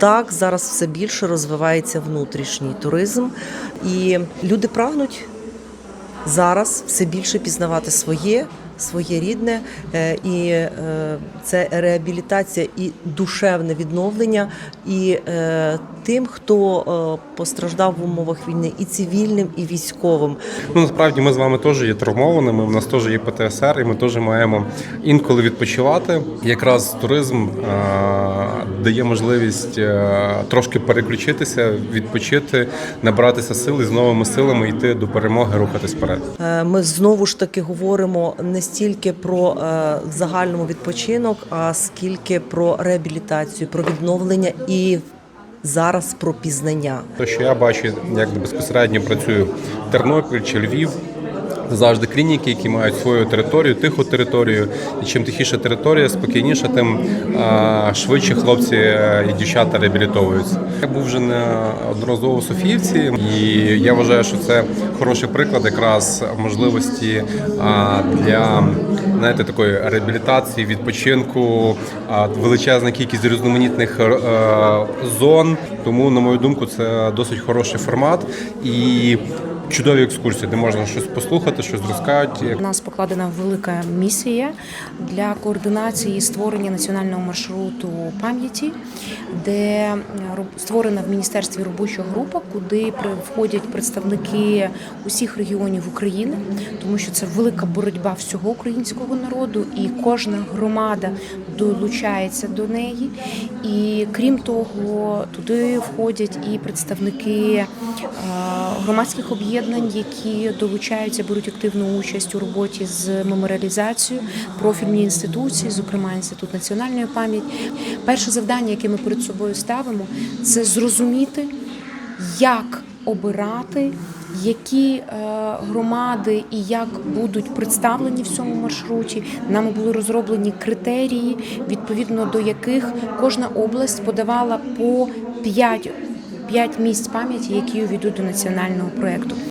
Так, зараз все більше розвивається внутрішній туризм, і люди прагнуть зараз все більше пізнавати своє, своє рідне, е, і е, це реабілітація і душевне відновлення, і е, тим, хто постраждав в умовах війни, і цивільним, і військовим. Ну насправді ми з вами теж є травмованими. У нас теж є ПТСР, і ми теж маємо інколи відпочивати. Якраз туризм дає можливість трошки переключитися, відпочити, набратися сил і з новими силами йти до перемоги, рухатись вперед. Ми знову ж таки говоримо не стільки про е, в загальному відпочинок, а скільки про реабілітацію, про відновлення і зараз про пізнання. Те, що я бачу, як безпосередньо працюю Тернопіль чи Львів. Завжди клініки, які мають свою територію, тиху територію. І чим тихіша територія, спокійніше, тим швидше хлопці е, і дівчата реабілітовуються. Я був вже неодноразово в Софіївці, і я вважаю, що це хороший приклад якраз можливості для знаєте, такої реабілітації, відпочинку, величезна кількість різноманітних е, зон. Тому, на мою думку, це досить хороший формат і чудові екскурсії, де можна щось послухати, щось розкажуть. У нас покладена велика місія для координації створення національного маршруту пам'яті, де е, створена в міністерстві робоча група, куди входять представники усіх регіонів України, тому що це велика боротьба всього українського народу, і кожна громада долучається до неї. І крім того, туди входять і представники е, громадських об'єднань, які долучаються, беруть активну участь у роботі з меморіалізацією, профільні інституції, зокрема інститут національної пам'яті. Перше завдання, яке ми перед собою ставимо, це зрозуміти, як обирати. Які е, громади і як будуть представлені в цьому маршруті? Нами були розроблені критерії, відповідно до яких кожна область подавала по 5, 5 місць пам'яті, які увійдуть до національного проєкту.